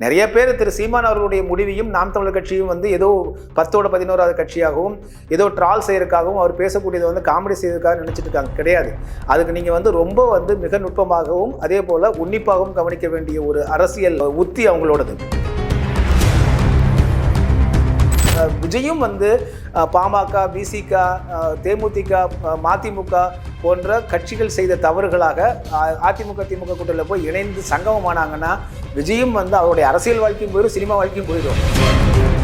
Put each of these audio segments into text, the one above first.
நிறைய பேர் திரு சீமான் அவர்களுடைய முடிவையும் நாம் தமிழர் கட்சியும் வந்து ஏதோ பத்தோட பதினோராவது கட்சியாகவும் ஏதோ ட்ரால் செய்யறதுக்காகவும் அவர் பேசக்கூடியதை வந்து காமெடி செய்யறதுக்காக நினச்சிட்டு இருக்காங்க கிடையாது. அதுக்கு நீங்கள் வந்து ரொம்ப வந்து மிக நுட்பமாகவும் அதே போல் உன்னிப்பாகவும் கவனிக்க வேண்டிய ஒரு அரசியல் உத்தி அவங்களோடது. விஜயும் வந்து பாமக பிசிக தேமுதிக மதிமுக போன்ற கட்சிகள் செய்த தவறுகளாக அதிமுக திமுக கூட்டத்தில் போய் இணைந்து சங்கமமானாங்கன்னா விஜயும் வந்து அவருடைய அரசியல் வாழ்க்கையும் போயிடும் சினிமா வாழ்க்கையும் போயிடும்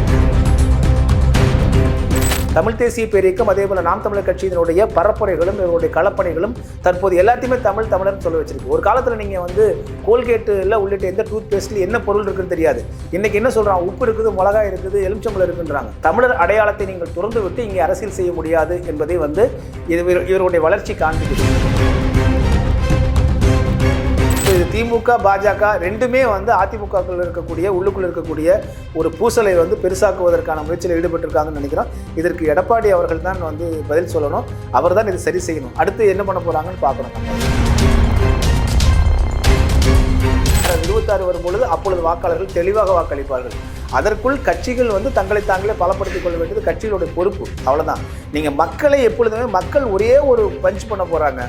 தமிழ் தேசிய பேரியக்கம் அதே போல நாம் தமிழர் கட்சியினுடைய பரப்புரைகளும் இவருடைய களப்பணிகளும் தற்போது எல்லாத்தையுமே தமிழ் தமிழர்னு சொல்ல வச்சிருக்கு. ஒரு காலத்தில் நீங்கள் வந்து கோல்கேட்டில் உள்ளிட்ட எந்த டூத் பேஸ்ட்ல என்ன பொருள் இருக்குன்னு தெரியாது. இன்னைக்கு என்ன சொல்றாங்க? உப்பு இருக்குது மிளகாய் இருக்குது எலுமிச்சம்பழம் இருக்குன்றாங்க. தமிழர் அடையாளத்தை நீங்கள் துறந்து விட்டு இங்கே அரசியல் செய்ய முடியாது என்பதை வந்து இது இவருடைய வளர்ச்சி காண்பிக்கிறது இது திமுக பாஜக ரெண்டுமே வந்து அதிமுகக்குள்ள இருக்கக்கூடிய உள்ளுக்குள்ள இருக்கக்கூடிய ஒரு பூசலை வந்து பெருசாக்குவதற்கான முயற்சியில் ஈடுபட்டிருக்காங்கன்னு நினைக்கிறோம். இதற்கு எடப்பாடி அவர்கள் தான் வந்து பதில் சொல்லணும். அவர் தான் இது சரி செய்யணும். அடுத்து என்ன பண்ண போகிறாங்கன்னு பார்க்கணும். இருபத்தாறு வரும்பொழுது அப்பொழுது வாக்காளர்கள் தெளிவாக வாக்களிப்பார்கள். அதற்குள் கட்சிகள் வந்து தங்களை தாங்களே பலப்படுத்திக் கொள்ள வேண்டியது கட்சிகளுடைய பொறுப்பு. அவ்வளோதான் நீங்கள் மக்களை எப்பொழுதுமே மக்கள் ஒரே ஒரு பஞ்ச் பண்ண போகிறாங்க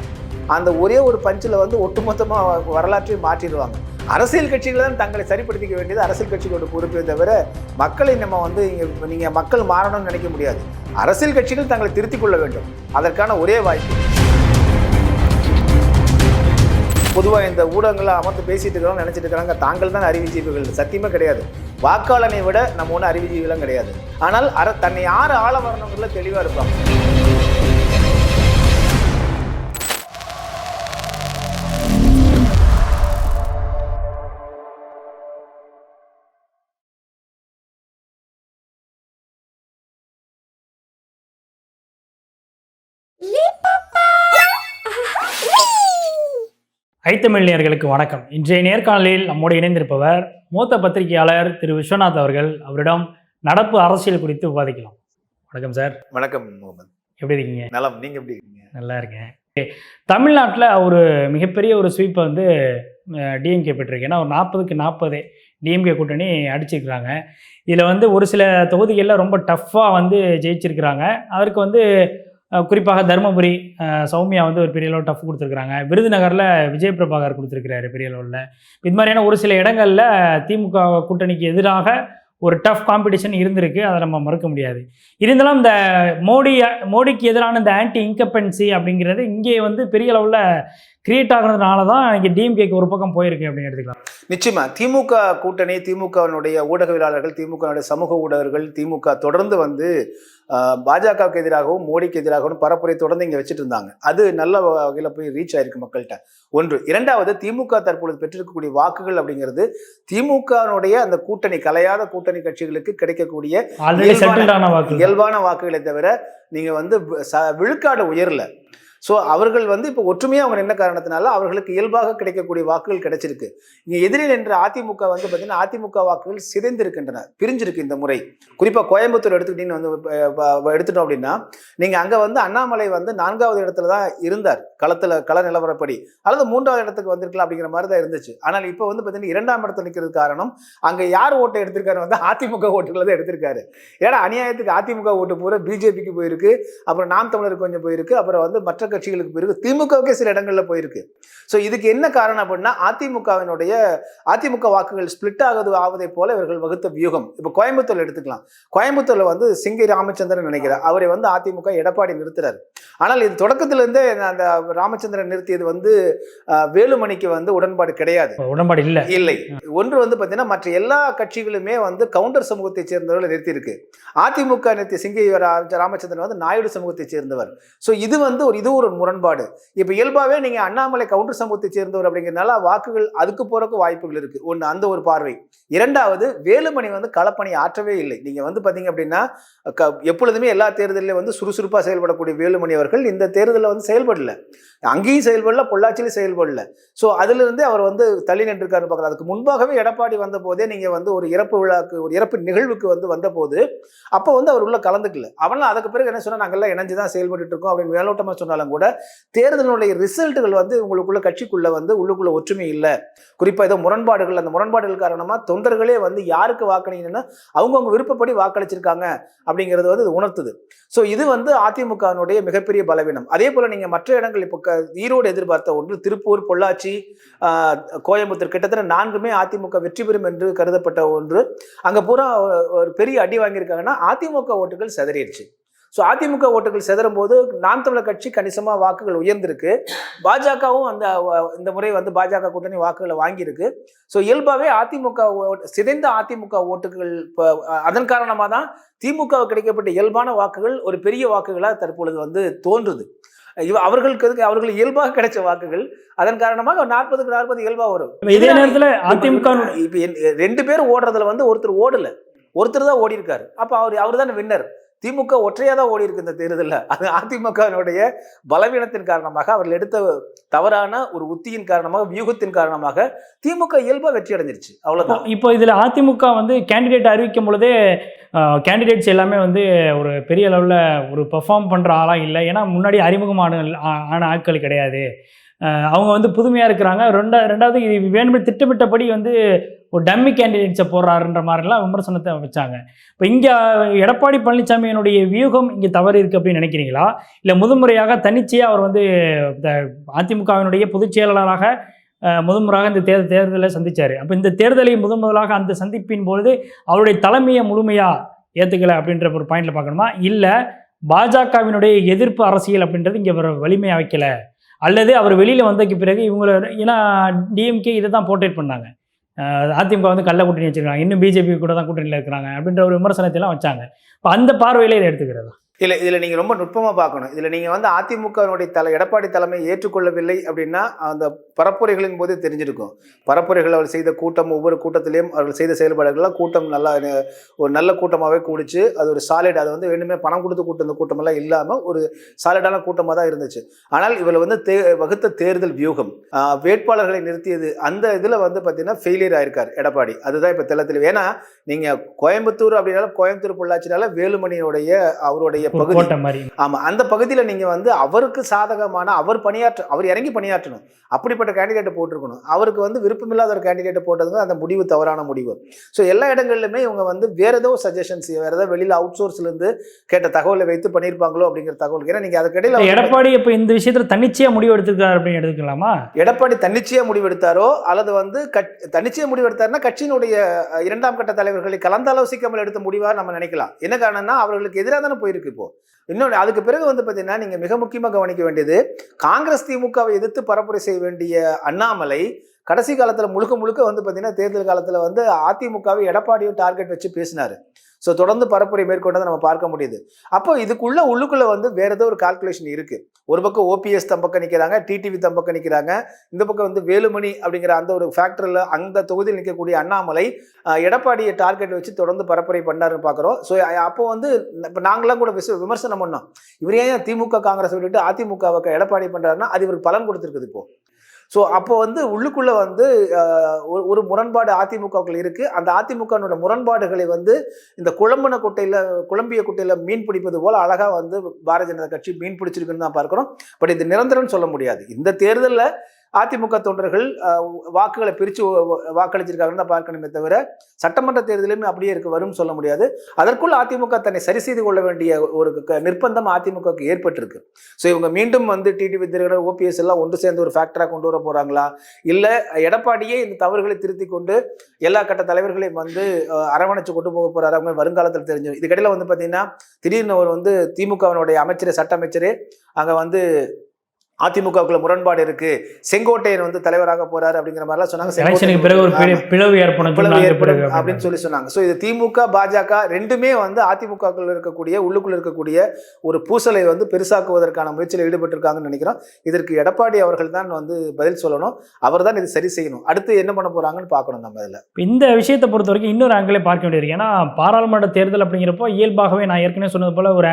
அந்த ஒரே ஒரு பஞ்சில் வந்து ஒட்டுமொத்தமாக வரலாற்றையும் மாற்றிடுவாங்க. அரசியல் கட்சிகள் தான் தங்களை சரிப்படுத்திக்க வேண்டியது அரசியல் கட்சிகளோட பொறுப்பே தவிர மக்களை நம்ம வந்து இங்கே நீங்கள் மக்கள் மாறணும்னு நினைக்க முடியாது. அரசியல் கட்சிகள் தங்களை திருத்திக் கொள்ள வேண்டும். அதற்கான ஒரே வாய்ப்பு. பொதுவாக இந்த ஊடகங்களை அமர்ந்து பேசிட்டு இருக்கிறோம் நினைச்சிட்டு இருக்கிறாங்க தாங்கள் தான் அறிவுஜீவிகள் சத்தியமே கிடையாது. வாக்காளனை விட நம்ம ஒன்றும் அறிவுஜீவிகளும் கிடையாது. ஆனால் அர தன்னை யார் ஆள வரணுங்கிறதுல தெளிவாக இருப்பாங்க. ஐத்தமிழ்நேயர்களுக்கு வணக்கம். இன்றைய நேர்காணலில் நம்மோடு இணைந்திருப்பவர் மூத்த பத்திரிகையாளர் திரு விஸ்வநாத் அவர்கள். அவரிடம் நடப்பு அரசியல் குறித்து விவாதிக்கலாம். வணக்கம் சார். வணக்கம் முகமது. எப்படி இருக்கீங்க? நலம். நீங்கள் எப்படி இருக்கீங்க? நல்லா இருக்கேன். தமிழ்நாட்டில் ஒரு மிகப்பெரிய ஒரு ஸ்வீப்பை வந்து டிஎம்கே பெற்றிருக்கு. ஏன்னா ஒரு நாற்பதுக்கு நாற்பது டிஎம்கே கூட்டணி அடிச்சிருக்கிறாங்க. இதில் வந்து ஒரு சில தொகுதிகளில் ரொம்ப டஃப்பாக வந்து ஜெயிச்சிருக்கிறாங்க. அதற்கு வந்து குறிப்பாக தருமபுரி சௌமியா வந்து ஒரு பெரிய அளவு டஃப் கொடுத்துருக்குறாங்க. விருதுநகரில் விஜய் பிரபாகர் கொடுத்துருக்கிறாரு பெரிய அளவில். இது மாதிரியான ஒரு சில இடங்களில் திமுக கூட்டணிக்கு எதிராக ஒரு டஃப் காம்படிஷன் இருந்திருக்கு. அதை நம்ம மறுக்க முடியாது. இருந்தாலும் இந்த மோடி மோடிக்கு எதிரான இந்த ஆன்டி இன்கப்பன்சி அப்படிங்கிறது இங்கே வந்து பெரிய அளவில் கிரியேட் ஆகுறதுனால தான் இங்கே டிஎம்கேக்கு ஒரு பக்கம் போயிருக்கு அப்படின்னு எடுத்துக்கலாம். நிச்சயமா திமுக கூட்டணி திமுகவினுடைய ஊடகவியலாளர்கள் திமுகவினுடைய சமூக ஊடகர்கள் திமுக தொடர்ந்து வந்து பாஜகவுக்கு எதிராகவும் மோடிக்கு எதிராகவும் பரப்புரை தொடர்ந்து இங்கே வச்சுட்டு இருந்தாங்க அது நல்ல வகையில் போய் ரீச் ஆயிருக்கு மக்கள்கிட்ட. ஒன்று. இரண்டாவது திமுக தற்பொழுது பெற்றிருக்கக்கூடிய வாக்குகள் அப்படிங்கிறது திமுகவினுடைய அந்த கூட்டணி கலையாத கூட்டணி கட்சிகளுக்கு கிடைக்கக்கூடிய இயல்பான- வாக்குகளை. தவிர நீங்க வந்து விழுக்காடு உயரல. ஸோ அவர்கள் வந்து இப்போ ஒற்றுமையாக அவங்க என்ன காரணத்தினால அவர்களுக்கு இயல்பாக கிடைக்கக்கூடிய வாக்குகள் கிடைச்சிருக்கு. இங்கே எதிரில் என்ற அதிமுக வந்து பார்த்தீங்கன்னா அதிமுக வாக்குகள் சிதைந்திருக்கின்றன பிரிஞ்சிருக்கு இந்த முறை. குறிப்பாக கோயம்புத்தூர் எடுத்துக்கிட்டீங்கன்னு வந்து எடுத்துட்டோம் அப்படின்னா நீங்கள் அங்கே வந்து அண்ணாமலை வந்து நான்காவது இடத்துல தான் இருந்தார் களத்தில் கள நிலவரப்படி. அல்லது மூன்றாவது இடத்துக்கு வந்திருக்கலாம் அப்படிங்கிற மாதிரி தான் இருந்துச்சு. ஆனால் இப்போ வந்து பார்த்தீங்கன்னா இரண்டாம் இடத்துல நிற்கிறது காரணம் அங்கே யார் ஓட்டை எடுத்திருக்காரு வந்து அதிமுக ஓட்டுகளை தான் எடுத்திருக்காரு. ஏன்னா அநியாயத்துக்கு அதிமுக ஓட்டு பூரா பிஜேபிக்கு போயிருக்கு அப்புறம் நாம் தமிழர் கொஞ்சம் போயிருக்கு அப்புறம் வந்து மற்ற கட்சிகளுக்கு போயிருக்கு திமுகவுக்கே சில இடங்களில் போயிருக்கு. ஸோ இதுக்கு என்ன காரணம் அப்படின்னா அதிமுகவினுடைய அதிமுக வாக்குகள் ஸ்பிளிட் ஆகுது ஆவதை போல இவர்கள் வகுத்த வியூகம். இப்போ கோயம்புத்தூர்ல எடுத்துக்கலாம். கோயம்புத்தூர்ல வந்து சிங்கை ராமச்சந்திரன் நினைக்கிறார். அவரை வந்து அதிமுக எடப்பாடி நிறுத்துறாரு. ஆனால் இது தொடக்கத்திலிருந்தே அந்த ராமச்சந்திரன் நிறுத்தியது வந்து வேலுமணிக்கு வந்து உடன்பாடு கிடையாது. உடன்பாடு இல்லை. இல்லை. ஒன்று வந்து பார்த்தீங்கன்னா மற்ற எல்லா கட்சிகளுமே வந்து கவுண்டர் சமூகத்தைச் சேர்ந்தவர்களை நிறுத்தியிருக்கு. அதிமுக நிறுத்திய சிங்கை ராமச்சந்திரன் வந்து நாயுடு சமூகத்தைச் சேர்ந்தவர். ஸோ இது வந்து ஒரு இது ஒரு முரண்பாடு. இப்போ இயல்பாகவே நீங்கள் அண்ணாமலை கவுண்டர் சமூகத்தை சேர்ந்தவர் அப்படிங்கிறதுனால வாக்குகள் அதுக்கு போறதுக்கு வாய்ப்புகள் இருக்கு. ஒன்று அந்த ஒரு பார்வை. இரண்டாவது வேலுமணி வந்து களப்பணி ஆற்றவே இல்லை. நீங்கள் வந்து பார்த்தீங்க அப்படின்னா க எப்பொழுதுமே எல்லா தேர்தலிலும் வந்து சுறுசுறுப்பாக செயல்படக்கூடிய வேலுமணி அவர்கள் இந்த தேர்தலில் வந்து செயல்படல. அங்கேயும் செயல்படல பொள்ளாச்சியிலும் செயல்படல. ஸோ அதிலிருந்தே அவர் வந்து தள்ளி நின்றுருக்காரு பார்க்கலாம். அதுக்கு முன்பாகவே எடப்பாடி வந்த போதே நீங்கள் வந்து ஒரு இறப்பு விழாக்கு ஒரு இறப்பு நிகழ்வுக்கு வந்து வந்தபோது அப்போ வந்து அவர் உள்ள கலந்துக்கல. அவனால் அதுக்கு பிறகு என்ன சொன்னால் நாங்கள்லாம் இணைஞ்சு தான் செயல்பட்டு இருக்கோம். அப்படின்னு மேலோட்டமாக சொன்னாலும் கூட தேர்தலினுடைய ரிசல்ட்டுகள் வந்து உங்களுக்குள்ள கட்சிக்குள்ள வந்து உள்ளுக்குள்ள ஒற்றுமை இல்லை. குறிப்பா ஏதோ முரண்பாடுகள் அந்த முரண்பாடுகள் காரணமா தொண்டர்களே வந்து யாருக்கு வாக்களிங்கன்னா அவங்கவுங்க விருப்பப்படி வாக்களிச்சிருக்காங்க அப்படிங்கிறது வந்து இது உணர்த்துது. ஸோ இது வந்து அதிமுகவினுடைய மிகப்பெரிய பலவீனம். அதே போல நீங்க மற்ற இடங்கள் இப்போ ஈரோடு எதிர்பார்த்த ஒன்று திருப்பூர் பொள்ளாச்சி கோயம்புத்தூர் கிட்டத்தட்ட நான்குமே அதிமுக வெற்றி பெறும் என்று கருதப்பட்ட ஒன்று. அங்க பூரா ஒரு- ஒரு பெரிய அடி வாங்கியிருக்காங்கன்னா அதிமுக ஓட்டுகள் சிதறிடுச்சு. ஸோ அதிமுக ஓட்டுகள் சிதறும் போது நாம் தமிழர் கட்சி கணிசமாக வாக்குகள் உயர்ந்திருக்கு. பாஜகவும் அந்த இந்த முறை வந்து பாஜக கூட்டணி வாக்குகளை வாங்கியிருக்கு. ஸோ இயல்பாகவே அதிமுக சிதைந்த அதிமுக ஓட்டுகள் இப்போ அதன் காரணமாக தான் திமுக கிடைக்கப்பட்ட இயல்பான வாக்குகள் ஒரு பெரிய வாக்குகளாக தற்பொழுது வந்து தோன்றுது. இவ அவர்களுக்கு எதுக்கு அவர்கள் இயல்பாக கிடைச்ச வாக்குகள் அதன் காரணமாக நாற்பதுக்கு நாற்பது இயல்பாக வரும். இதே நேரத்துல அதிமுக இப்போ ரெண்டு பேர் ஓடுறதுல வந்து ஒருத்தர் ஓடல. ஒருத்தர் தான் ஓடி இருக்காரு அப்ப அவர் அவர் தானே வின்னர் திமுக ஒற்றையாக தான் ஓடி இருக்கு இந்த தேர்தலில். அது அதிமுகவினுடைய பலவீனத்தின் காரணமாக அவர்கள் எடுத்த தவறான ஒரு உத்தியின் காரணமாக வியூகத்தின் காரணமாக திமுக இயல்பாக வெற்றி அடைஞ்சிருச்சு. அவ்வளோதான் இப்போ இதில் அதிமுக வந்து கேண்டிடேட் அறிவிக்கும் பொழுதே கேண்டிடேட்ஸ் எல்லாமே வந்து ஒரு பெரிய லெவலில் ஒரு பெர்ஃபார்ம் பண்ணுற ஆளாக இல்லை. ஏன்னா முன்னாடி அறிமுகமான ஆன ஆட்கள் கிடையாது. அவங்க வந்து புதுமையாக இருக்கிறாங்க. ரெண்டா ரெண்டாவது இது வேணுமே திட்டமிட்டபடி வந்து ஒரு டம்மி கேண்டிடேட்ஸை போடுறாருன்ற மாதிரிலாம் விமர்சனத்தை வச்சாங்க. இப்போ இங்கே எடப்பாடி பழனிசாமியினுடைய வியூகம் இங்கே தவறு இருக்குது அப்படின்னு நினைக்கிறீங்களா? இல்லை முதன்முறையாக தன்னிச்சையாக அவர் வந்து இந்த அதிமுகவினுடைய பொதுச் செயலாளராக முதன்முறையாக இந்த தேர்தல் தேர்தலை சந்திச்சார். அப்போ இந்த தேர்தலை முதன் முதலாக அந்த சந்திப்பின் பொழுது அவருடைய தலைமையை முழுமையாக ஏற்றுக்கலை அப்படின்ற ஒரு பாயிண்டில் பார்க்கணுமா? இல்லை பாஜகவினுடைய எதிர்ப்பு அரசியல் அப்படின்றது இங்கே வலிமையாக வைக்கலை அல்லது அவர் வெளியில் வந்ததுக்கு பிறகு இவங்கள ஏன்னா டிஎம்கே இதை தான் போர்ட்ரேட் பண்ணாங்க. அதிமுக வந்து கள்ள கூட்டணி வச்சுருக்காங்க. இன்னும் பிஜேபி கூட தான் கூட்டணியில் இருக்கிறாங்க அப்படின்ற ஒரு விமர்சனத்தை எல்லாம் வச்சாங்க. இப்போ அந்த பார்வையில் இதை எடுத்துக்கிறதா இல்ல இதில் நீங்கள் ரொம்ப நுட்பமாக பார்க்கணும். இதில் நீங்கள் வந்து அதிமுகவினுடைய தலை எடப்பாடி தலைமை ஏற்றுக்கொள்ளவில்லை அப்படின்னா அந்த பரப்புரைகளின் போது தெரிஞ்சிருக்கும். பரப்புரைகள் அவர் செய்த கூட்டம் ஒவ்வொரு கூட்டத்திலையும் அவர்கள் செய்த செயல்பாடுகள்லாம் கூட்டம் நல்லா ஒரு நல்ல கூட்டமாகவே கூடிச்சு. அது ஒரு சாலிட் அது வந்து வேணுமே பணம் கொடுத்து கூட்டம் இந்த கூட்டமெல்லாம் இல்லாமல் ஒரு சாலிடான கூட்டமாக தான் இருந்துச்சு. ஆனால் இவள் வந்து தே வகுத்த தேர்தல் வியூகம் வேட்பாளர்களை நிறுத்தியது அந்த இதில் வந்து பார்த்தீங்கன்னா ஃபெயிலியர் ஆயிருக்கார் எடப்பாடி. அதுதான் இப்போ தெளத்தில் ஏன்னா நீங்கள் கோயம்புத்தூர் அப்படின்னாலும் கோயம்புத்தூர் பொள்ளாச்சினால வேலுமணியுடைய அவருடைய பகுதி. ஆமா அந்த பகுதியில் நீங்க வந்து அவருக்கு சாதகமான அவர் பணியாற்ற அவர் இறங்கி பணியாற்றணும். அப்படிப்பட்ட கேண்டிடேட்டை போட்டிருக்கணும். அவருக்கு வந்து விருப்பமில்லாத ஒரு கேண்டிடேட்டை போட்டதுங்க அந்த முடிவு தவறான முடிவு. ஸோ எல்லா இடங்கள்லுமே இவங்க வந்து வேற ஏதோ சஜஷன்ஸ் வேற ஏதோ வெளியில அவுட் சோர்ஸ்ல இருந்து கேட்ட தகவலை வைத்து பண்ணியிருப்பாங்களோ அப்படிங்கிற தகவல். ஏன்னா நீங்க அதுக்கிடையில எடப்பாடி இப்போ இந்த விஷயத்துல தன்னிச்சையா முடிவு எடுத்துக்கிறார் அப்படின்னு எடுத்துக்கலாமா? எடப்பாடி தன்னிச்சையா முடிவெடுத்தாரோ அல்லது வந்து கட் தன்னிச்சையா முடிவெடுத்தாருன்னா கட்சியினுடைய அஹ், இரண்டாம் கட்ட தலைவர்களை கலந்தாலோசிக்காமல் எடுத்த முடிவா நம்ம நினைக்கலாம். என்ன காரணம்னா அவர்களுக்கு எதிராக தானே போயிருக்கு. இப்போ இன்னொன்று அதுக்கு பிறகு வந்து பார்த்தீங்கன்னா நீங்கள் மிக முக்கியமாக கவனிக்க வேண்டியது காங்கிரஸ் திமுகவை எதிர்த்து பரப்புரை செய்ய வேண்டிய அண்ணாமலை கடைசி காலத்தில் முழுக்க முழுக்க வந்து பார்த்தீங்கன்னா தேர்தல் காலத்தில் வந்து அதிமுகவை எடப்பாடியும் டார்கெட் வச்சு பேசினார். ஸோ தொடர்ந்து பரப்புரை மேற்கொண்டதை நம்ம பார்க்க முடியுது. அப்போ இதுக்குள்ள உள்ளுக்குள்ள வந்து வேற ஏதோ ஒரு கால்குலேஷன் இருக்கு. ஒரு பக்கம் ஓபிஎஸ் தம்பக்கம் நிற்கிறாங்க டிடிவி தம்பக்கம் நிற்கிறாங்க இந்த பக்கம் வந்து வேலுமணி அப்படிங்கிற அந்த ஒரு ஃபேக்டரியில் அந்த தொகுதியில் நிற்கக்கூடிய அண்ணாமலை எடப்பாடியை டார்கெட் வச்சு தொடர்ந்து பரப்புரை பண்ணாருன்னு பார்க்குறோம். ஸோ அப்போ வந்து இப்போ நாங்களாம் கூட விச விமர்சனம் பண்ணோம். இவர் ஏன் திமுக காங்கிரஸ் விட்டுட்டு அதிமுகவுக்கு எடப்பாடி பண்ணுறாருன்னா அது இவருக்கு பலன் கொடுத்துருக்குது இப்போ. ஸோ அப்போ வந்து உள்ளுக்குள்ள வந்து ஒரு- ஒரு முரண்பாடு அதிமுகவுக்குள் இருக்கு. அந்த அதிமுகனோட முரண்பாடுகளை வந்து இந்த குழம்புன குட்டையில குழம்பிய குட்டையில மீன் பிடிப்பது போல அழகா வந்து பாரதிய ஜனதா கட்சி மீன் பிடிச்சிருக்குன்னு தான் பார்க்கிறோம். பட் இது நிரந்தரம்னு சொல்ல முடியாது. இந்த தேர்தலில் அதிமுக தொண்டர்கள் வாக்குகளை பிரித்து வாக்களிச்சிருக்காங்கன்னு தான் பார்க்கணுமே தவிர சட்டமன்ற தேர்தலுமே அப்படியே இருக்கு வரும்னு சொல்ல முடியாது. அதற்குள் அதிமுக தன்னை சரி செய்து கொள்ள வேண்டிய ஒரு க- நிர்பந்தம் அதிமுகவுக்கு ஏற்பட்டிருக்கு. ஸோ இவங்க மீண்டும் வந்து டிடிவி தினகரன் ஓபிஎஸ் எல்லாம் ஒன்று சேர்ந்து ஒரு ஃபேக்டராக கொண்டு வர போகிறாங்களா இல்லை எடப்பாடியே இந்த தவறுகளை திருத்தி கொண்டு எல்லா கட்ட தலைவர்களையும் வந்து அரவணைச்சு கொண்டு போக போறாரு? அவங்க வருங்காலத்தில் தெரிஞ்சு. இதுக்கடையில் வந்து பார்த்தீங்கன்னா திடீர்னு அவர் வந்து திமுகவினுடைய அமைச்சர் சட்ட அமைச்சர் அங்கே வந்து அதிமுகவுக்குள்ள முரண்பாடு இருக்கு. செங்கோட்டையன் வந்து தலைவராக போறாரு அப்படிங்கிற மாதிரிலாம் சொன்னாங்க. பிறகு ஒரு. பிளவு ஏற்படும் அப்படின்னு சொல்லி சொன்னாங்க. ஸோ இது திமுக பாஜக ரெண்டுமே வந்து அதிமுகக்குள்ள இருக்கக்கூடிய உள்ளுக்குள்ள இருக்கக்கூடிய ஒரு பூசலை வந்து பெருசாக்குவதற்கான முயற்சியில் ஈடுபட்டிருக்காங்கன்னு நினைக்கிறோம். இதற்கு எடப்பாடி அவர்கள் தான் வந்து பதில் சொல்லணும். அவர் தான் இது சரி செய்யணும். அடுத்து என்ன பண்ண போறாங்கன்னு பார்க்கணும் நம்ம இதில். இந்த விஷயத்தை பொறுத்த வரைக்கும் இன்னொரு ஆங்கிலே பார்க்க வேண்டியிருக்கு. ஏன்னா பாராளுமன்ற தேர்தல் அப்படிங்கிறப்போ இயல்பாகவே நான் ஏற்கனவே சொன்னது போல் ஒரு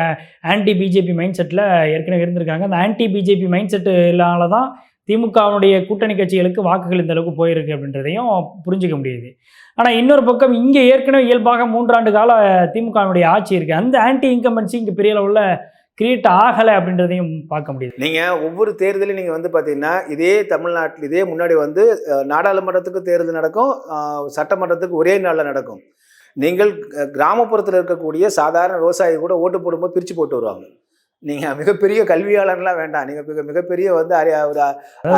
ஆன்டி பிஜேபி மைண்ட் செட்டில் ஏற்கனவே இருந்திருக்காங்க. அந்த ஆன்டி பிஜேபி மைண்ட் செட்டுனால தான் திமுகவுடைய கூட்டணி கட்சிகளுக்கு வாக்குகள் இந்த அளவுக்கு போயிருக்கு அப்படின்றதையும் புரிஞ்சுக்க முடியுது. ஆனால் இன்னொரு பக்கம் இங்கே ஏற்கனவே இயல்பாக மூன்றாண்டு கால திமுகவினுடைய ஆட்சி இருக்குது அந்த ஆன்டி இன்கம்பன்சி இங்கே பெரிய அளவில் கிரியேட் ஆகலை அப்படின்றதையும் பார்க்க முடியுது. நீங்கள் ஒவ்வொரு தேர்தலையும் நீங்கள் வந்து பார்த்தீங்கன்னா இதே தமிழ்நாட்டில் இதே முன்னாடி வந்து நாடாளுமன்றத்துக்கு தேர்தல் நடக்கும் சட்டமன்றத்துக்கு ஒரே நாளில் நடக்கும். நீங்கள் கிராமப்புறத்தில் இருக்கக்கூடிய சாதாரண விவசாயி கூட ஓட்டு போடும்போது பிரித்து போட்டு வருவாங்க. நீங்க மிகப்பெரிய கல்வியாளர்லாம் வேண்டாம். நீங்க மிக மிகப்பெரிய வந்து அறி- ஒரு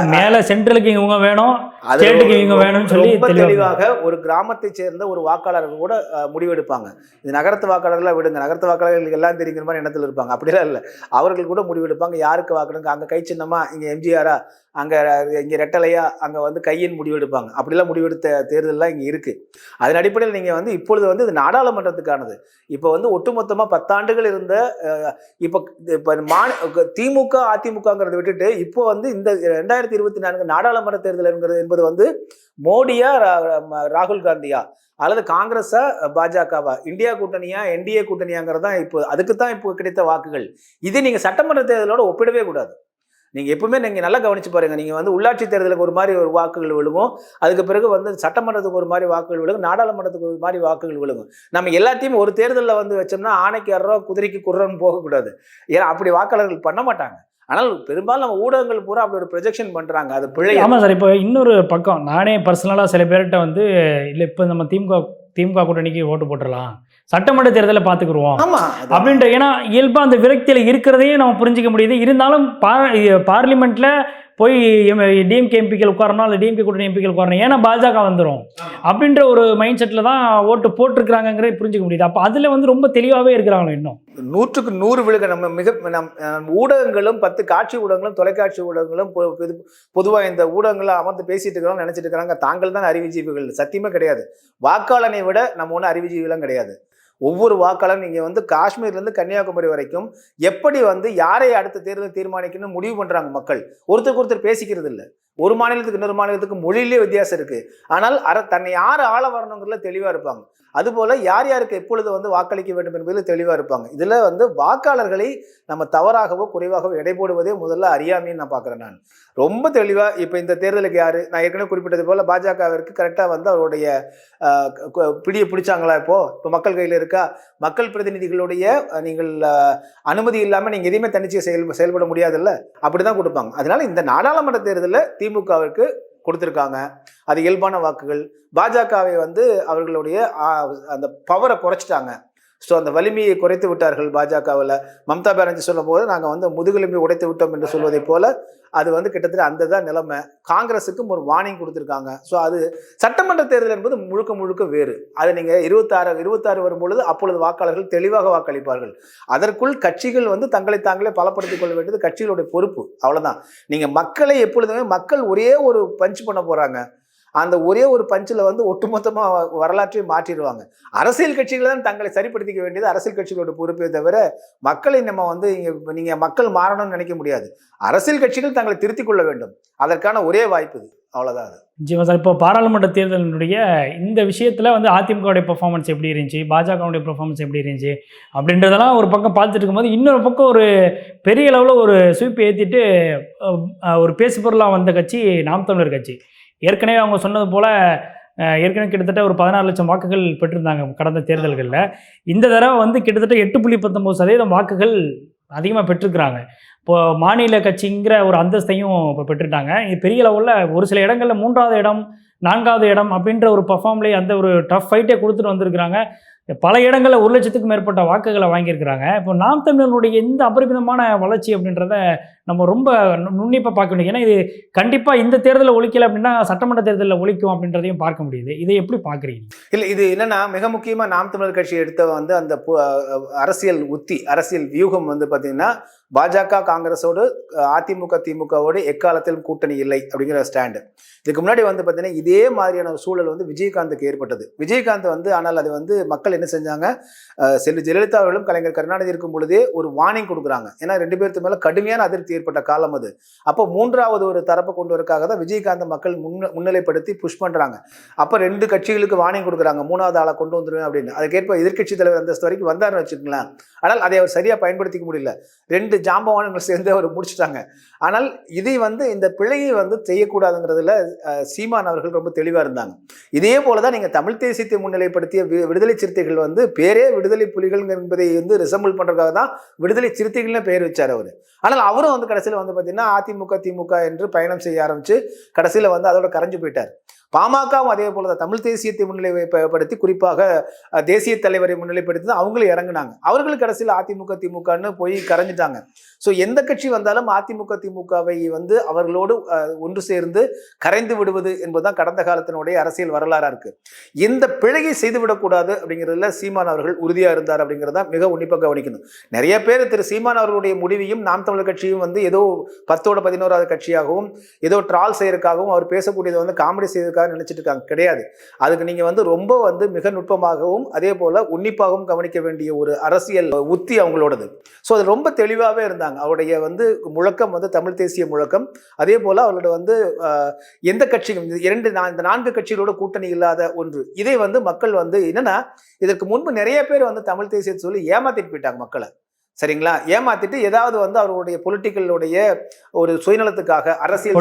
மேல சென்ட்ரலுக்கு இவங்க வேணும் ஸ்டேட்டுக்கு இவங்க வேணும்னு சொல்லி ரொம்ப தெளிவாக ஒரு கிராமத்தை சேர்ந்த ஒரு வாக்காளர்கள் கூட முடிவெடுப்பாங்க. இது நகரத்து வாக்காளர்களாக விடுங்க. நகரத்து வாக்காளர்களுக்கு எல்லாம் தெரியுங்கிற மாதிரி எண்ணத்தில் இருப்பாங்க. அப்படிலாம் இல்லை. அவர்கள் கூட முடிவெடுப்பாங்க. யாருக்கு வாக்கணுங்க அங்கே கை சின்னமா இங்கே எம்ஜிஆரா அங்கே இங்கே ரெட்டலையா அங்கே வந்து கையின் முடிவெடுப்பாங்க. அப்படிலாம் முடிவெடுத்த தேர்தல்லாம் இங்கே இருக்குது அதன் அடிப்படையில் நீங்கள் வந்து இப்பொழுது வந்து இது நாடாளுமன்றத்துக்கானது. இப்போ வந்து ஒட்டுமொத்தமாக பத்தாண்டுகள் இருந்த இப்போ இப்போ மாநில திமுக அதிமுகங்கிறத விட்டுட்டு இப்போ வந்து இந்த ரெண்டாயிரத்தி இருபத்தி நான்கு நாடாளுமன்ற தேர்தல் என்கிறது என்பது வந்து மோடியா ரா- ராகுல் காந்தியா அல்லது காங்கிரஸா பாஜகவா? இந்தியா கூட்டணியா என்டிஏ கூட்டணியாங்கிறது தான் இப்போ அதுக்கு தான் இப்போ கிடைத்த வாக்குகள். இது நீங்கள் சட்டமன்ற தேர்தலோட ஒப்பிடவே கூடாது. நீங்கள் எப்பவுமே நீங்கள் நல்லா கவனிச்சு பாருங்கள் நீங்கள் வந்து உள்ளாட்சி தேர்தலுக்கு ஒரு மாதிரி ஒரு வாக்குகள் விழுகும். அதுக்கு பிறகு வந்து சட்டமன்றத்துக்கு ஒரு மாதிரி வாக்குகள் விழுகும். நாடாளுமன்றத்துக்கு ஒரு மாதிரி வாக்குகள் விழுகும். நம்ம எல்லாத்தையும் ஒரு தேர்தலில் வந்து வச்சோம்னா ஆணைக்கு அறோ குதிரைக்கு குர்றன்னு போகக்கூடாது. ஏன்னா அப்படி வாக்காளர்கள் பண்ண மாட்டாங்க. ஆனால் பெரும்பாலும் நம்ம ஊடகங்கள் பூரா அப்படி ஒரு ப்ரொஜெக்ஷன் பண்ணுறாங்க அது பிழை. ஆமாம் சார். இப்போ இன்னொரு பக்கம். நானே பர்சனலாக சில பேர்கிட்ட வந்து இல்லை இப்போ நம்ம திமுக திமுக கூட்டணிக்கு ஓட்டு போட்டுடலாம் சட்டமன்ற தேர்தலை பார்த்துக்குருவோம். அப்படின்ற ஏன்னா இயல்பாக அந்த விரக்தியில் இருக்கிறதையும் நம்ம புரிஞ்சிக்க முடியுது. இருந்தாலும் பா பார்லிமெண்ட்டில் போய் டிஎம்கே எம்பிக்கள் உட்காரணும் இல்லை டிஎம்கே கூட்டணி எம்பிக்கள் உட்காரணும். ஏன்னா பாஜக வந்துடும் அப்படின்ற ஒரு மைண்ட் செட்டில் தான் ஓட்டு போட்டிருக்கிறாங்கங்கிறத புரிஞ்சிக்க முடியுது. அப்போ அதில் வந்து ரொம்ப தெளிவாகவே இருக்கிறாங்களோ இன்னும். நூற்றுக்கு நூறு விழுக நம்ம மிக நம் ஊடகங்களும் பத்து காட்சி ஊடகங்களும் தொலைக்காட்சி ஊடகங்களும் பொதுவாக இந்த ஊடகங்களை அமர்ந்து பேசிட்டு இருக்கிறோம் நினைச்சிட்டு இருக்கிறாங்க. தாங்கள் தான் அறிவுஜீவிகள் சத்தியமே கிடையாது. வாக்காளனை விட நம்ம ஒன்றும் அறிவுஜீவிலாம் கிடையாது. ஒவ்வொரு வாக்காளரும் நீங்கள் வந்து காஷ்மீர்லேருந்து கன்னியாகுமரி வரைக்கும் எப்படி வந்து யாரை அடுத்த தேர்தல் தீர்மானிக்கணும்னு முடிவு பண்ணுறாங்க மக்கள்? ஒருத்தருக்கு ஒருத்தர் பேசிக்கிறது இல்லை. ஒரு மாநிலத்துக்கு இன்னொரு மாநிலத்துக்கு மொழியிலே வித்தியாசம் இருக்குது ஆனால் அற தன்னை யார் ஆள வரணுங்கிறதுல தெளிவாக இருப்பாங்க. அதுபோல் யார் யாருக்கு எப்பொழுது வந்து வாக்களிக்க வேண்டும் என்பதில் தெளிவாக இருப்பாங்க. இதில் வந்து வாக்காளர்களை நம்ம தவறாகவோ குறைவாகவோ எடை போடுவதே முதல்ல அறியாமைன்னு நான் பார்க்குறேன் நான். ரொம்ப தெளிவாக இப்போ இந்த தேர்தலுக்கு யார்? நான் ஏற்கனவே குறிப்பிட்டது போல் பாஜகவிற்கு கரெக்டாக வந்து அவருடைய பிடியை பிடிச்சாங்களா இப்போது இப்போ மக்கள் கையில் இருக்க? மக்கள் பிரதிநிதிகளுடைய நீங்கள் அனுமதி இல்லாமல் நீங்கள் எதையுமே தனிச்சு செயல் செயல்பட முடியாதுல்ல? அப்படி தான் கொடுப்பாங்க. அதனால இந்த நாடாளுமன்ற தேர்தலில் திமுகவிற்கு கொடுத்துருக்காங்க. அது இயல்பான வாக்குகள். பாஜகவை வந்து அவர்களுடைய அந்த பவரை குறைச்சிட்டாங்க. ஸோ அந்த வலிமையை குறைத்து விட்டார்கள் பாஜகவில். மம்தா பானர்ஜி சொல்லும் போது நாங்கள் வந்து முதுகெலும்பி உடைத்து விட்டோம் என்று சொல்வதைப் போல அது வந்து கிட்டத்தட்ட அந்த தான் நிலைமை. காங்கிரஸுக்கும் ஒரு வார்னிங் கொடுத்துருக்காங்க. ஸோ அது சட்டமன்ற தேர்தல் என்பது முழுக்க முழுக்க வேறு. அது நீங்கள் இருபத்தாறு இருபத்தாறு வரும்பொழுது அப்பொழுது வாக்காளர்கள் தெளிவாக வாக்களிப்பார்கள். அதற்குள் கட்சிகள் வந்து தங்களை தாங்களே பலப்படுத்திக் கொள்ள வேண்டியது கட்சிகளுடைய பொறுப்பு. அவ்வளோதான் நீங்கள் மக்களை எப்பொழுதுமே மக்கள் ஒரே ஒரு பஞ்ச் பண்ண போகிறாங்க அந்த ஒரே ஒரு பஞ்சில் வந்து ஒட்டுமொத்தமாக வரலாற்றையும் மாற்றிடுவாங்க. அரசியல் கட்சிகள் தான் தங்களை சரிப்படுத்திக்க வேண்டியது. அரசியல் கட்சிகளோட பொறுப்பே தவிர மக்களை நம்ம வந்து இங்கே நீங்கள் மக்கள் மாறணும்னு நினைக்க முடியாது. அரசியல் கட்சிகள் தங்களை திருத்திக் கொள்ள வேண்டும். அதற்கான ஒரே வாய்ப்பு இது. அவ்வளோதான் அது. நிச்சயமா சார். இப்போ பாராளுமன்ற தேர்தலினுடைய இந்த விஷயத்தில் வந்து அதிமுகவுடைய பெர்ஃபார்மன்ஸ் எப்படி இருந்துச்சு? பாஜகவுடைய பெர்ஃபார்மன்ஸ் எப்படி இருந்துச்சு? அப்படின்றதெல்லாம் ஒரு பக்கம் பார்த்துட்டு இருக்கும்போது இன்னொரு பக்கம் ஒரு பெரிய அளவில் ஒரு ஸ்வீப் ஏற்றிட்டு ஒரு பேசுபொருளாக வந்த கட்சி நாம் தமிழர் கட்சி. ஏற்கனவே அவங்க சொன்னது போல் ஏற்கனவே கிட்டத்தட்ட ஒரு பதினாறு லட்சம் வாக்குகள் பெற்றிருந்தாங்க கடந்த தேர்தல்களில். இந்த தடவை வந்து கிட்டத்தட்ட எட்டு புள்ளி பத்தொம்போது சதவீதம் வாக்குகள் அதிகமாக பெற்றிருக்கிறாங்க. இப்போ மாநில கட்சிங்கிற ஒரு அந்தஸ்தையும் இப்போ பெற்றுட்டாங்க. இது பெரிய லெவலில் ஒரு சில இடங்களில் மூன்றாவது இடம் நான்காவது இடம் அப்படின்ற ஒரு பர்ஃபார்ம்லேயே அந்த ஒரு டஃப் ஃபைட்டே கொடுத்துட்டு வந்திருக்கிறாங்க. பல இடங்களில் ஒரு லட்சத்துக்கும் மேற்பட்ட வாக்குகளை வாங்கியிருக்கிறாங்க. இப்போ நாம் தமிழர்களுடைய எந்த அபரிமிதமான வளர்ச்சி அப்படின்றத நம்ம ரொம்ப நுண்ணிப்பாக பார்க்க முடியும் ஏன்னா இது கண்டிப்பாக இந்த தேர்தலில் ஒழிக்கல அப்படின்னா சட்டமன்ற தேர்தலில் ஒழிக்கும் அப்படின்றதையும் பார்க்க முடியுது. இதை எப்படி பார்க்குறீங்க? இல்லை இது என்னென்னா மிக முக்கியமாக நாம் தமிழர் கட்சி எடுத்த வந்து அந்த பு- அரசியல் உத்தி அரசியல் வியூகம் வந்து பார்த்தீங்கன்னா பாஜக காங்கிரஸோடு அதிமுக திமுகவோடு எக்காலத்திலும் கூட்டணி இல்லை அப்படிங்கிற ஸ்டாண்டு. இதுக்கு முன்னாடி வந்து பார்த்தீங்கன்னா இதே மாதிரியான சூழல் வந்து விஜயகாந்துக்கு ஏற்பட்டது. விஜயகாந்த் வந்து ஆனால் அது வந்து மக்கள் என்ன செஞ்சாங்க? செல்வி ஜெயலலிதா அவர்களும் கலைஞர் கருணாநிதி இருக்கும் பொழுதே ஒரு வார்னிங் கொடுக்குறாங்க. ஏன்னா ரெண்டு பேருக்கு மேலே கடுமையான அதிருப்தி ஏற்பட்ட காலம் அது. அப்போ மூன்றாவது ஒரு தரப்பை கொண்டு வரக்காக தான் விஜயகாந்த் மக்கள் முன் முன்னிலைப்படுத்தி புஷ் பண்ணுறாங்க அப்போ ரெண்டு கட்சிகளுக்கு வார்னிங் கொடுக்குறாங்க. மூணாவது ஆளை கொண்டு வந்துருவேன் அப்படின்னு. அதுக்கேற்ப எதிர்கட்சி தலைவர் அந்தஸ்து வரைக்கும் வந்தாருன்னு வச்சுக்கோங்களேன். ஆனால் அதை அவர் சரியாக பயன்படுத்திக்க முடியல. ரெண்டு ஜாம்பவான்கள் சேர்ந்து அவர் முடிச்சுட்டாங்க. ஆனால் இதை வந்து இந்த பிழையை வந்து செய்யக்கூடாதுங்கிறதுல சீமான் அவர்கள் ரொம்ப தெளிவாக இருந்தாங்க. இதே போல தான் நீங்கள் தமிழ் தேசியத்தை முன்னிலைப்படுத்திய விடுதலை சிறுத்தைகள் வந்து பேரே விடுதலை புலிகள் என்பதை வந்து ரிசம்பிள் பண்ணுறதுக்காக தான் விடுதலை சிறுத்தைகள்னு பெயர் வச்சார் அவர். ஆனால் அவரும் வந்து கடைசியில் வந்து பார்த்தீங்கன்னா அதிமுக திமுக என்று பயணம் செய்ய ஆரம்பித்து கடைசியில் வந்து அதோட கரைஞ்சு போயிட்டார். பாமகவும் அதே போல தான் தமிழ் தேசியத்தை முன்னிலைப்படுத்தி குறிப்பாக தேசிய தலைவரை முன்னிலைப்படுத்தி தான் அவங்களும் இறங்குனாங்க. அவர்கள் கடைசியில் அதிமுக திமுகன்னு போய் கரைஞ்சிட்டாங்க. ஸோ எந்த கட்சி வந்தாலும் அதிமுக திமுகவை வந்து அவர்களோடு ஒன்று சேர்ந்து கரைந்து விடுவது என்பதுதான் கடந்த காலத்தினுடைய அரசியல் வரலாறாக இருக்குது இந்த பிழையை செய்துவிடக்கூடாது அப்படிங்கிறதுல சீமான் அவர்கள் உறுதியாக இருந்தார் அப்படிங்கிறத மிக உன்னிப்பாக கவனிக்கணும். நிறைய பேர் திரு சீமான் அவர்களுடைய முடிவையும் நாம் தமிழர் கட்சியும் வந்து ஏதோ பத்தோட பதினோராவது கட்சியாகவும் ஏதோ ட்ரால் செய்யறதுக்காகவும் அவர் பேசக்கூடியதை வந்து காமெடி செய்யறதுக்காக நினைச்சிட்டு இருக்காங்க கிடையாது. அதுக்கு நீங்க வந்து ரொம்ப வந்து மிக நுட்பமாகவும் அதே போல உன்னிப்பாகவும் கவனிக்க வேண்டிய ஒரு அரசியல் உத்தி அவங்களோடது. ஸோ அது ரொம்ப தெளிவாகவே இருந்தாங்க. அவருடைய வந்து முழக்கம் வந்து தமிழ் தேசிய முழக்கம். அதே போல அவர்களோட வந்து எந்த கட்சியும் இந்த இரண்டு இந்த நான்கு கட்சிகளோட கூட்டணி இல்லாத ஒன்று. இதை வந்து மக்கள் வந்து என்னன்னா இதற்கு முன்பு நிறைய பேர் வந்து தமிழ் தேசியத்தை சொல்லி ஏமாத்திட்டு போயிட்டாங்க மக்களை. சரிங்களா? ஏமாத்திட்டு ஏதாவது வந்து அவருடைய பொலிட்டிக்கலுடைய ஒரு சுயநலத்துக்காக அரசியல்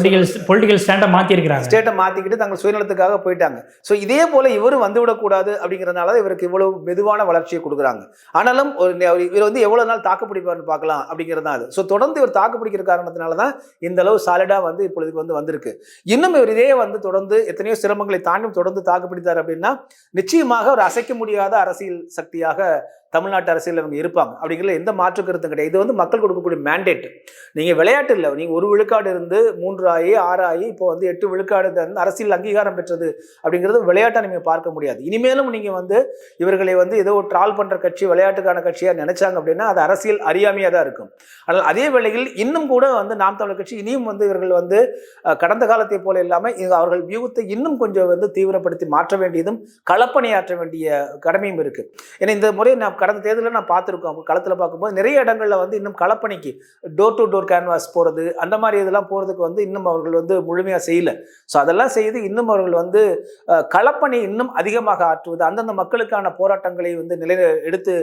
பொலிட்டிக்கல் ஸ்டாண்டை மாற்றிருக்கிறாங்க ஸ்டேட்டை மாத்திக்கிட்டு தங்கள் சுயநலத்துக்காக போயிட்டாங்க. ஸோ இதே போல இவரும் வந்து விடக்கூடாது அப்படிங்கிறதுனால தான் இவருக்கு இவ்வளவு மெதுவான வளர்ச்சியை கொடுக்குறாங்க. ஆனாலும் ஒரு இவர் வந்து எவ்வளவு நாள் தாக்கு பிடிப்பார்னு பார்க்கலாம் அப்படிங்கிறது தான் அது. ஸோ தொடர்ந்து இவர் தாக்கு பிடிக்கிற காரணத்தினால தான் இந்த அளவு சாலிடா வந்து இப்பொழுதுக்கு வந்து வந்திருக்கு. இன்னும் இவர் இதே வந்து தொடர்ந்து எத்தனையோ சிரமங்களை தாண்டியும் தொடர்ந்து தாக்கு பிடித்தார் அப்படின்னா நிச்சயமாக ஒரு அசைக்க முடியாத அரசியல் சக்தியாக தமிழ்நாட்டு அரசியல் இவங்க இருப்பாங்க. அப்படிங்கிறது எந்த மாற்று கருத்தும் கிடையாது. இது வந்து மக்கள் கொடுக்கக்கூடிய மேண்டேட் நீங்கள் விளையாட்டு இல்லை. நீங்கள் ஒரு விழுக்காடு இருந்து மூன்று ஆகி ஆறு ஆகி இப்போ வந்து எட்டு விழுக்காடு வந்து அரசியல் அங்கீகாரம் பெற்றது அப்படிங்கிறது விளையாட்டாக நீங்கள் பார்க்க முடியாது. இனிமேலும் நீங்கள் வந்து இவர்களை வந்து ஏதோ ட்ரால் பண்ணுற கட்சி விளையாட்டுக்கான கட்சியாக நினைச்சாங்க அப்படின்னா அது அரசியல் அறியாமையாக தான் இருக்கும். ஆனால் அதே வேளையில் இன்னும் கூட வந்து நாம் தமிழர் கட்சி இனியும் வந்து இவர்கள் வந்து கடந்த காலத்தை போல இல்லாமல் இது அவர்கள் வியூகத்தை இன்னும் கொஞ்சம் வந்து தீவிரப்படுத்தி மாற்ற வேண்டியதும் களப்பணியாற்ற வேண்டிய கடமையும் இருக்குது ஏன்னா இந்த முறை நான் கடந்த தேர்தலில் நான் பார்த்துருக்கோம். களத்தில் பார்க்கும்போது நிறைய இடங்களில் வந்து இன்னும் களப்பணிக்கு டோர் டு டோர் கேன்வாஸ் போகிறது அந்த மாதிரி இதெல்லாம் போகிறதுக்கு வந்து இன்னும் அவர்கள் வந்து முழுமையாக செய்யல. ஸோ அதெல்லாம் செய்து இன்னும் அவர்கள் வந்து களப்பணி இன்னும் அதிகமாக ஆற்றுவது அந்தந்த மக்களுக்கான போராட்டங்களை வந்து நிலை எடுத்து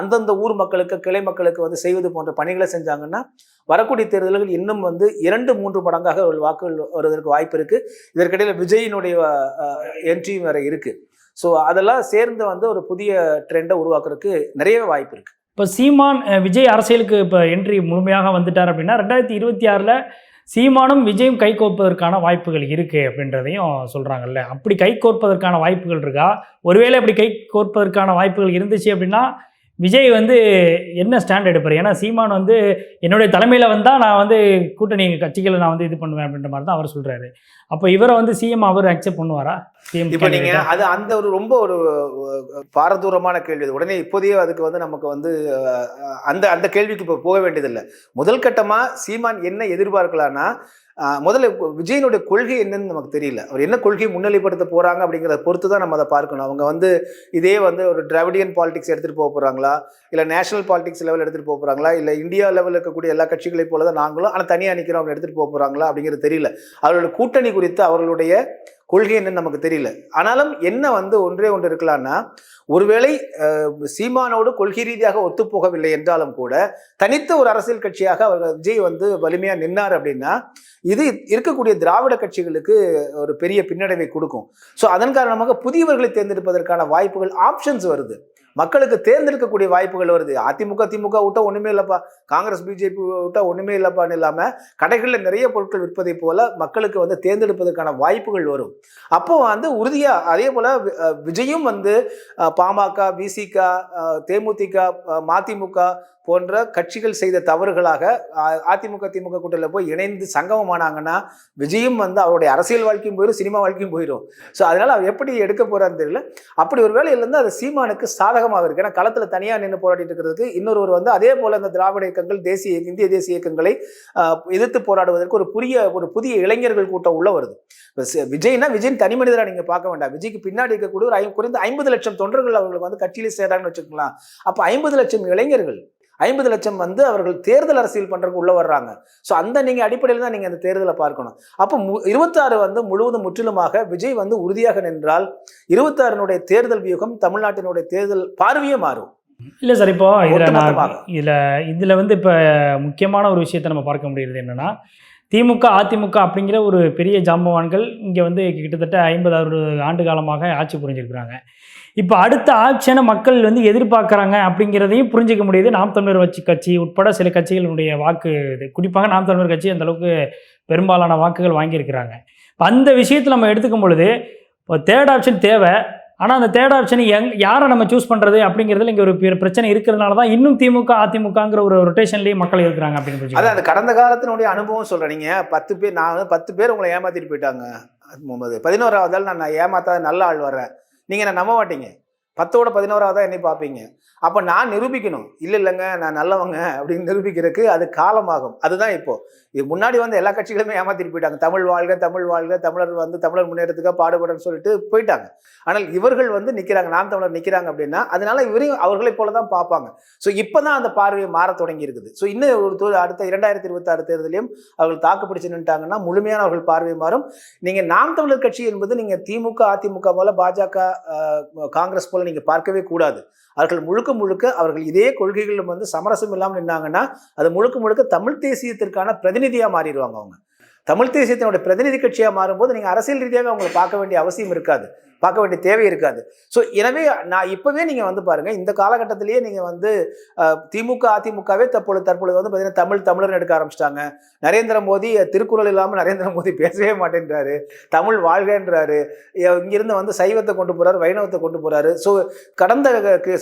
அந்தந்த ஊர் மக்களுக்கு கிளை மக்களுக்கு வந்து செய்வது போன்ற பணிகளை செஞ்சாங்கன்னா வரக்கூடிய தேர்தல்கள் இன்னும் வந்து இரண்டு மூன்று மடங்காக வாக்குகள் வருவதற்கு வாய்ப்பு இருக்குது இதற்கிடையில் விஜயினுடைய என்ட்ரியும் வேறு இருக்குது ஸோ அதெல்லாம் சேர்ந்து வந்து ஒரு புதிய ட்ரெண்டை உருவாக்குறதுக்கு நிறையவே வாய்ப்பு இருக்குது இப்போ சீமான் விஜய் அரசியலுக்கு இப்போ என்ட்ரி முழுமையாக வந்துட்டார் அப்படின்னா ரெண்டாயிரத்தி இருபத்தி ஆறில் சீமானும் விஜயும் கை கோர்ப்பதற்கான வாய்ப்புகள் இருக்குது அப்படின்றதையும் சொல்கிறாங்கல்ல அப்படி கை கோர்ப்பதற்கான வாய்ப்புகள் இருக்கா? ஒருவேளை அப்படி கை கோர்ப்பதற்கான வாய்ப்புகள் இருந்துச்சு அப்படின்னா விஜய் வந்து என்ன ஸ்டாண்ட் எடுப்பார்? ஏன்னா சீமான் வந்து என்னுடைய தலைமையில் வந்தால் நான் வந்து கூட்டணி கட்சிகளை நான் வந்து இது பண்ணுவேன் அப்படின்ற மாதிரி தான் அவர் சொல்கிறாரு அப்போ இவரை வந்து சிஎம் அவர் அக்செப்ட் பண்ணுவாரா? சிஎம் இப்போ நீங்க அது அந்த ஒரு ரொம்ப ஒரு பாரதூரமான கேள்வி உடனே இப்போதையே அதுக்கு வந்து நமக்கு வந்து அந்த அந்த கேள்விக்கு இப்போ போக வேண்டியதில்லை. முதல் கட்டமா சீமான் என்ன எதிர்பார்க்கலாம்னா அஹ், முதல்ல விஜயனுடைய கொள்கை என்னன்னு நமக்கு தெரியல. அவர் என்ன கொள்கையை முன்னிலைப்படுத்த போகிறாங்க அப்படிங்கிறத பொறுத்து தான் நம்ம அதை பார்க்கணும். அவங்க வந்து இதே வந்து ஒரு திராவிடியன் பாலிடிக்ஸ் எடுத்துகிட்டு போக போகிறாங்களா இல்லை நேஷனல் பாலிடிக்ஸ் லெவல் எடுத்துகிட்டு போக போகிறாங்களா இல்லை இந்தியா லெவலில் இருக்கக்கூடிய எல்லா கட்சிகளை போல தான் நாங்களும் ஆனால் தனியாக நிற்கிறோம் அவங்க எடுத்துகிட்டு போக போகிறாங்களா அப்படிங்கிறது தெரியல. அவர்களோட கூட்டணி குறித்து அவர்களுடைய கொள்கை என்னன்னு நமக்கு தெரியல. ஆனாலும் என்ன வந்து ஒன்றே ஒன்று இருக்கலாம்னா ஒருவேளை சீமானோடு கொள்கை ரீதியாக ஒத்துப்போகவில்லை என்றாலும் கூட தனித்த ஒரு அரசியல் கட்சியாக அவர் விஜய் வந்து வலிமையாக நின்னார் அப்படின்னா இது இருக்கக்கூடிய திராவிட கட்சிகளுக்கு ஒரு பெரிய பின்னடைவை கொடுக்கும். ஸோ அதன் காரணமாக புதியவர்களை தேர்ந்தெடுப்பதற்கான வாய்ப்புகள் ஆப்ஷன்ஸ் வருது. மக்களுக்கு தேர்ந்தெடுக்கக்கூடிய வாய்ப்புகள் வருது. அதிமுக திமுக விட்டா ஒன்றுமே இல்லைப்பா. காங்கிரஸ் பிஜேபி விட்டா ஒன்றுமே இல்லைப்பான்னு இல்லாமல் கடைகளில் நிறைய பொருட்கள் விற்பதை போல மக்களுக்கு வந்து தேர்ந்தெடுப்பதற்கான வாய்ப்புகள் வரும். அப்போ வந்து உறுதியாக அதே போல் விஜயும் வந்து பாமக விசிக தேமுதிக மதிமுக போன்ற கட்சிகள் செய்த தவறுகளாக அதிமுக திமுக கூட்டத்தில் போய் இணைந்து சங்கமமானாங்கன்னா விஜயும் வந்து அவருடைய அரசியல் வாழ்க்கையும் போயிடும் சினிமா வாழ்க்கையும் போயிடும் ஸோ அதனால் அவர் எப்படி எடுக்க போகிறான்னு தெரியல. அப்படி ஒரு வேலையில இருந்து அது சீமானுக்கு சாதகமாக இருக்கு. ஏன்னா களத்தில் தனியாக நின்று போராடிட்டு இருக்கிறதுக்கு இன்னொருவர் வந்து அதே போல் இந்த திராவிட இயக்கங்கள் தேசிய இந்திய தேசிய இயக்கங்களை எதிர்த்து போராடுவதற்கு ஒரு புதிய ஒரு புதிய இளைஞர்கள் கூட்டம் உள்ள வருது. விஜய்னா விஜய் தனி மனிதராக நீங்கள் பார்க்க வேண்டாம். விஜய்க்கு பின்னாடி இருக்கக்கூடிய ஒரு குறைந்த ஐம்பது லட்சம் தொண்டர்கள் அவர்களுக்கு வந்து கட்சியிலே சேராங்கன்னு வச்சுக்கலாம் அப்போ ஐம்பது லட்சம் இளைஞர்கள் ஐம்பது லட்சம் வந்து அவர்கள் தேர்தல் அரசியல் பண்றதுக்கு உள்ள வர்றாங்க. ஸோ அந்த நீங்க அடிப்படையில் தான் நீங்க அந்த தேர்தலை பார்க்கணும். அப்போ மு- இருபத்தாறு வந்து முழுவதும் முற்றிலுமாக விஜய் வந்து உறுதியாக நின்றால் இருபத்தாறினுடைய தேர்தல் வியூகம் தமிழ்நாட்டினுடைய தேர்தல் பார்வையே மாறும். இல்லை சார் இப்போ இதில் நான். இதில் இதில் வந்து இப்போ முக்கியமான ஒரு விஷயத்தை நம்ம பார்க்க முடியுது என்னென்னா திமுக அதிமுக அப்படிங்கிற ஒரு பெரிய ஜாம்பவான்கள் இங்கே வந்து கிட்டத்தட்ட ஐம்பது அறுபது ஆண்டு காலமாக ஆட்சி புரிஞ்சிருக்கிறாங்க. இப்போ அடுத்த ஆட்சியான மக்கள் வந்து எதிர்பார்க்குறாங்க அப்படிங்கிறதையும் புரிஞ்சிக்க முடியுது. நாம் தமிழர் வச்சு கட்சி உட்பட சில கட்சிகளுடைய வாக்கு இது குறிப்பாக நாம் தமிழர் கட்சி அந்த அளவுக்கு பெரும்பாலான வாக்குகள் வாங்கியிருக்கிறாங்க. இப்ப அந்த விஷயத்தில் நம்ம எடுத்துக்கும் பொழுது இப்போ தேர்ட் ஆப்ஷன் தேவை. ஆனால் அந்த தேர்ட் ஆப்ஷன் எங் யாரை நம்ம சூஸ் பண்ணுறது அப்படிங்கிறதுல இங்கே ஒரு பிரச்சனை இருக்கிறதுனால தான் இன்னும் திமுக அதிமுகங்கிற ஒரு ரொட்டேஷன்லேயே மக்கள் இருக்கிறாங்க அப்படின்னு அதான். அந்த கடந்த காலத்தினுடைய அனுபவம் சொல்றேன். நீங்க பத்து பேர் நான் பத்து பேர் உங்களை ஏமாத்திட்டு போயிட்டாங்க. முகமது பதினோராவது நான் நான் ஏமாத்தாத நல்ல ஆள் வர்றேன். நீங்கள் என்ன நம்ப மாட்டீங்க? பத்தோட பதினோராவதா என்னை பார்ப்பீங்க அப்போ நான் நிரூபிக்கணும். இல்லை இல்லைங்க நான் நல்லவங்க அப்படின்னு நிரூபிக்கிறதுக்கு அது காலமாகும். அதுதான் இப்போ. இது முன்னாடி வந்து எல்லா கட்சிகளுமே ஏமாத்திட்டு போயிட்டாங்க. தமிழ் வாழ்க தமிழ் வாழ்க தமிழர் வந்து தமிழர் முன்னேற்றத்துக்காக பாடுபடன்னு சொல்லிட்டு போயிட்டாங்க. ஆனால் இவர்கள் வந்து நிற்கிறாங்க நாம் தமிழர் நிற்கிறாங்க அப்படின்னா அதனால இவரையும் அவர்களை போல தான் பார்ப்பாங்க. ஸோ இப்போ தான் அந்த பார்வை மாற தொடங்கி இருக்குது. ஸோ இன்னும் ஒரு தொ- அடுத்த இரண்டாயிரத்தி இருபத்தாறு தேர்தலையும் அவர்கள் தாக்கு பிடிச்சு நின்ட்டாங்கன்னா முழுமையான அவர்கள் பார்வை மாறும். நீங்கள் நாம் தமிழர் கட்சி என்பது நீங்கள் திமுக அதிமுக போல பாஜக காங்கிரஸ் போல நீங்கள் பார்க்கவே கூடாது. அவர்கள் முழுக்க முழுக்க அவர்கள் இதே கொள்கைகளில் வந்து சமரசம் இல்லாமல் நின்னாங்கன்னா அது முழுக்க முழுக்க தமிழ் தேசியத்திற்கான பிரதிநிதியாக மாறிடுவாங்க அவங்க. தமிழ் தேசியத்தினுடைய பிரதிநிதி கட்சியாக மாறும்போது நீங்கள் அரசியல் ரீதியாக அவங்களை பார்க்க வேண்டிய அவசியம் இருக்காது. பார்க்க வேண்டிய தேவை இருக்காது. ஸோ எனவே நான் இப்போவே நீங்கள் வந்து பாருங்கள் இந்த காலகட்டத்திலேயே நீங்கள் வந்து திமுக அதிமுகவே தற்பொழுது தற்பொழுது வந்து பார்த்தீங்கன்னா தமிழ் தமிழர்னு எடுக்க ஆரம்பிச்சிட்டாங்க. நரேந்திர மோடி திருக்குறள் இல்லாமல் நரேந்திர மோடி பேசவே மாட்டேன்றாரு. தமிழ் வாழ்கன்றாரு இங்கிருந்து வந்து சைவத்தை கொண்டு போகிறாரு வைணவத்தை கொண்டு போகிறாரு ஸோ கடந்த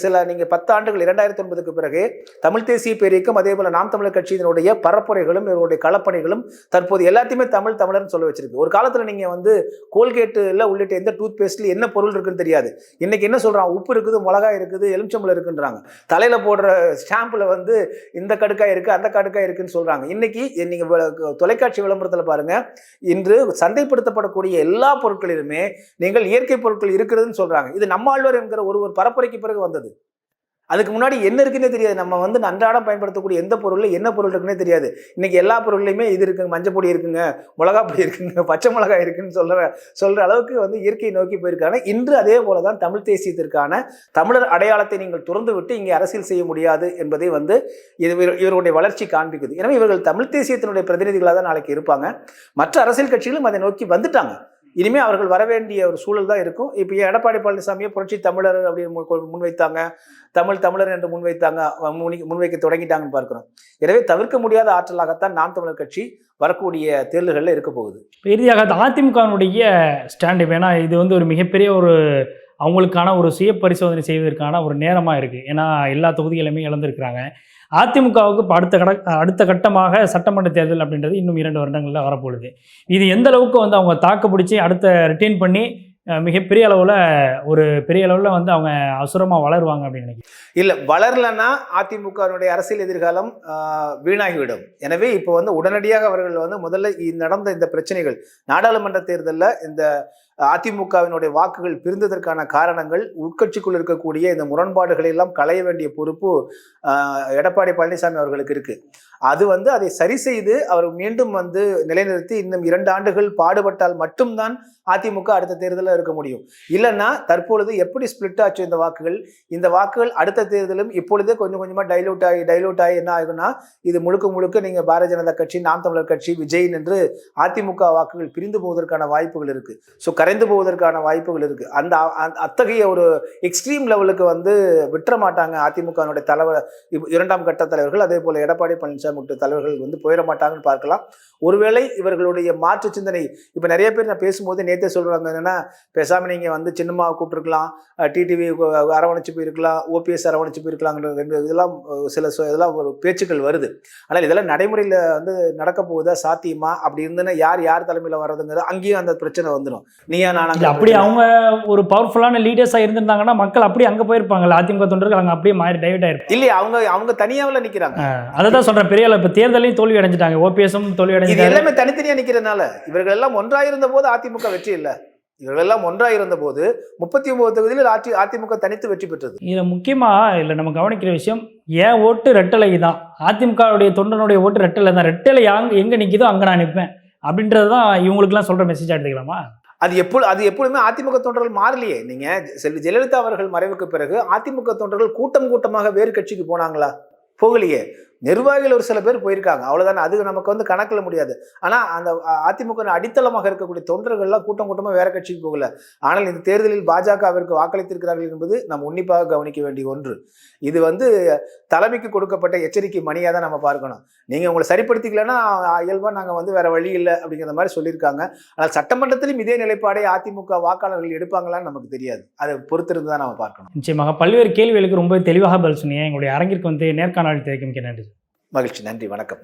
சில நீங்கள் பத்து ஆண்டுகள் இரண்டாயிரத்தி ஒன்பதுக்கு பிறகு தமிழ் தேசிய பேரியக்கம் அதே போல் நாம் தமிழர் கட்சியினுடைய பரப்புரைகளும் இவருடைய களப்பணிகளும் தற்போது எல்லாத்தையுமே தமிழ் தமிழர்னு சொல்ல வச்சிருக்கு. ஒரு காலத்தில் நீங்கள் வந்து கோல்கேட்டில் உள்ளிட்ட எந்த டூத் பேஸ்ட்ல என்ன பொருள் இருக்குன்னு தெரியாது. இன்னைக்கு என்ன சொல்றான்? உப்பு இருக்குது மிளகாய் இருக்குது எலுமிச்சம்பழம் இருக்குன்றாங்க. தலையில போடுற ஸ்டாம்பில் வந்து இந்த கடுக்காய் இருக்கு அந்த கடுக்காய் இருக்குன்னு சொல்றாங்க. இன்னைக்கு நீங்க தொலைக்காட்சி விளம்பரத்தில் பாருங்க. இன்று சந்தைப்படுத்தப்படக்கூடிய எல்லா பொருட்களிலுமே நீங்கள் இயற்கை பொருட்கள் இருக்கிறதுன்னு சொல்றாங்க. இது நம்மாழ்வார் என்கிற ஒரு ஒரு பரப்புரைக்கு பிறகு வந்தது. அதுக்கு முன்னாடி என்ன இருக்குன்னே தெரியாது. நம்ம வந்து அன்றாடம் பயன்படுத்தக்கூடிய எந்த பொருளில் என்ன பொருள் இருக்குன்னே தெரியாது. இன்னைக்கு எல்லா பொருள்லையுமே இது இருக்குங்க மஞ்சள் பொடி இருக்குங்க மிளகா பொடி இருக்குங்க பச்சை மிளகாய் இருக்குன்னு சொல்கிற சொல்கிற அளவுக்கு வந்து இயற்கையை நோக்கி போயிருக்காங்க. இன்று அதே போல தான் தமிழ் தேசியத்திற்கான தமிழர் அடையாளத்தை நீங்கள் துறந்து விட்டு இங்கே அரசியல் செய்ய முடியாது என்பதை வந்து இது இவர்- இவருடைய வளர்ச்சி காண்பிக்குது. எனவே இவர்கள் தமிழ் தேசியத்தினுடைய பிரதிநிதிகளாக தான் நாளைக்கு இருப்பாங்க. மற்ற அரசியல் கட்சிகளும் அதை நோக்கி வந்துட்டாங்க. இனிமே அவர்கள் வரவேண்டிய ஒரு சூழல் தான் இருக்கும். இப்போ எடப்பாடி பழனிசாமியை புரட்சி தமிழர் அப்படின்னு முன் முன்வைத்தாங்க. தமிழ் தமிழர் என்று முன்வைத்தாங்க. முன் முன்வைக்க தொடங்கிட்டாங்கன்னு பார்க்குறோம். எனவே தவிர்க்க முடியாத ஆற்றலாகத்தான் நாம் தமிழர் கட்சி வரக்கூடிய தேர்தல்களில் இருக்க போகுது. இறுதியாக அதிமுகவினுடைய ஸ்டாண்டு ஏன்னா இது வந்து ஒரு மிகப்பெரிய ஒரு அவங்களுக்கான ஒரு சுய பரிசோதனை செய்வதற்கான ஒரு நேரமாக இருக்குது ஏன்னா எல்லா தொகுதிகளுமே இழந்திருக்கிறாங்க. அதிமுகவுக்கு அடுத்த கட அடுத்த கட்டமாக சட்டமன்ற தேர்தல் அப்படின்றது இன்னும் இரண்டு வருடங்களில் வரப்போகுது. இது எந்த அளவுக்கு வந்து அவங்க தாக்கு பிடிச்சி அடுத்த ரிட்டைன் பண்ணி மிகப்பெரிய அளவில் ஒரு பெரிய அளவில் வந்து அவங்க அசுரமாக வளருவாங்க அப்படின்னு நினைக்கிறேன். இல்லை வளரலன்னா அதிமுகவினுடைய அரசியல் எதிர்காலம் வீணாகிவிடும். எனவே இப்போ வந்து உடனடியாக அவர்கள் வந்து முதல்ல நடந்த இந்த பிரச்சனைகள் நாடாளுமன்ற தேர்தலில் இந்த அதிமுகவினுடைய வாக்குகள் பிரிந்ததற்கான காரணங்கள் உட்கட்சிக்குள் இருக்கக்கூடிய இந்த முரண்பாடுகளை எல்லாம் களைய வேண்டிய பொறுப்பு எடப்பாடி பழனிசாமி அவர்களுக்கு இருக்கு. அது வந்து அதை சரி செய்து அவர் மீண்டும் வந்து நிலைநிறுத்தி இன்னும் இரண்டு ஆண்டுகள் பாடுபட்டால் மட்டும்தான் அதிமுக அடுத்த தேர்தலில் இருக்க முடியும். இல்லைன்னா தற்பொழுது எப்படி ஸ்பிளிட் ஆச்சு இந்த வாக்குகள்? இந்த வாக்குகள் அடுத்த தேர்தலும் இப்பொழுதே கொஞ்சம் கொஞ்சமாக டைலூட் ஆகி டைலூட் ஆகி என்ன ஆகும்னா இது முழுக்க முழுக்க நீங்கள் பாரதிய ஜனதா கட்சி நாம் தமிழர் கட்சி விஜய் என்று அதிமுக வாக்குகள் பிரிந்து போவதற்கான வாய்ப்புகள் இருக்கு. ஸோ கரைந்து போவதற்கான வாய்ப்புகள் இருக்கு. அந்த அந்த- அத்தகைய ஒரு எக்ஸ்ட்ரீம் லெவலுக்கு வந்து விட்டுற மாட்டாங்க அதிமுகவினுடைய தலைவர் இரண்டாம் கட்ட தலைவர்கள். அதே போல எடப்பாடி பழனிசாமி உள்ளிட்ட தலைவர்கள் வந்து போயிட மாட்டாங்கன்னு பார்க்கலாம். ஒருவேளை இவர்களுடைய மாற்று சிந்தனை இப்போ நிறைய பேர் நான் பேசும்போது நேத்தே சொல்றாங்க என்னன்னா பேசாம நீங்க வந்து சின்னம்மாவை கூப்பிட்டுருக்கலாம் டிடிவி அரவணைச்சு போயிருக்கலாம் ஓபிஎஸ் அரவணைச்சு போயிருக்கலாங்கிற ரெண்டு இதெல்லாம் சில இதெல்லாம் ஒரு பேச்சுக்கள் வருது. ஆனால் இதெல்லாம் நடைமுறையில் வந்து நடக்க போகுதா சாத்தியமா? அப்படி இருந்துன்னா யார் யார் தலைமையில் வர்றதுங்கிறது அங்கேயும் அந்த பிரச்சனை வந்துடும் நீயா நானா அப்படி அவங்க ஒரு பவர்ஃபுல்லான லீடர்ஸாக இருந்திருந்தாங்கன்னா மக்கள் அப்படியே அங்கே போயிருப்பாங்கல்ல அதிமுக தொண்டர்கள் அங்கே அப்படியே மாறி டைவர்ட் ஆயிருப்பாங்க. இல்லையா அவங்க அவங்க தனியாவில் நிற்கிறாங்க அதை தான் சொல்கிறேன் பெரிய இப்போ தேர்தலையும் தோல்வி அடைஞ்சிட்டாங்க ஓபிஎஸும் தோல்வி அடைஞ்சிட்டாங்க எல்லாமே தனித்தனியா நிக்கிறதுனால இவர்கள் எல்லாம் ஒன்றாயிருந்த போது அதிமுக வெற்றி இல்ல. இவர்கள் எல்லாம் ஒன்றாயிருந்த போது முப்பத்தி ஒன்பது தொகுதியில் ஆட்சி அதிமுக தனித்து வெற்றி பெற்றது. இதில் முக்கியமாக இல்லை நம்ம கவனிக்கிற விஷயம் ஏன் ஓட்டு ரெட்டலை தான்? அதிமுகவுடைய தொண்டனுடைய ஓட்டு ரெட்டலை தான். ரெட்டலை எங்கே நிற்கிதோ அங்கே நான் நிற்பேன் அப்படின்றது தான் இவங்களுக்குலாம் சொல்கிற மெசேஜ் எடுத்துக்கலாமா? அது எப்போ அது எப்பொழுதுமே அதிமுக தொண்டர்கள் மாறலையே. நீங்க செல்வி ஜெயலலிதா அவர்கள் மறைவுக்கு பிறகு அதிமுக தொண்டர்கள் கூட்டம் கூட்டமாக வேறு கட்சிக்கு போனாங்களா? போகலையே. நிர்வாகிகள் ஒரு சில பேர் போயிருக்காங்க. அவ்வளோதானே அது நமக்கு வந்து கணக்கில் முடியாது. ஆனால் அந்த அதிமுக அடித்தளமாக இருக்கக்கூடிய தொண்டர்கள்லாம் கூட்டம் கூட்டமாக வேற கட்சிக்கு போகல. ஆனால் இந்த தேர்தலில் பாஜகவிற்கு வாக்களித்திருக்கிறார்கள் என்பது நாம் உன்னிப்பாக கவனிக்க வேண்டிய ஒன்று. இது வந்து தலைமைக்கு கொடுக்கப்பட்ட எச்சரிக்கை மணியாக தான் நம்ம பார்க்கணும். நீங்கள் உங்களை சரிப்படுத்திக்கலன்னா இயல்பாக நாங்கள் வந்து வேற வழி இல்லை அப்படிங்கிற மாதிரி சொல்லியிருக்காங்க. ஆனால் சட்டமன்றத்திலும் இதே நிலைப்பாடை அதிமுக வாக்காளர்கள் எடுப்பாங்களான்னு நமக்கு தெரியாது. அதை பொறுத்திருந்து தான் நம்ம பார்க்கணும். நிச்சயமாக. பல்வேறு கேள்விகளுக்கு ரொம்ப தெளிவாக பதில் சொன்னீங்க. எங்களுடைய அரங்கிற்கு வந்து நேர்காணல் தெரிவிக்க நன்றி. மகிழ்ச்சி. நன்றி. வணக்கம்.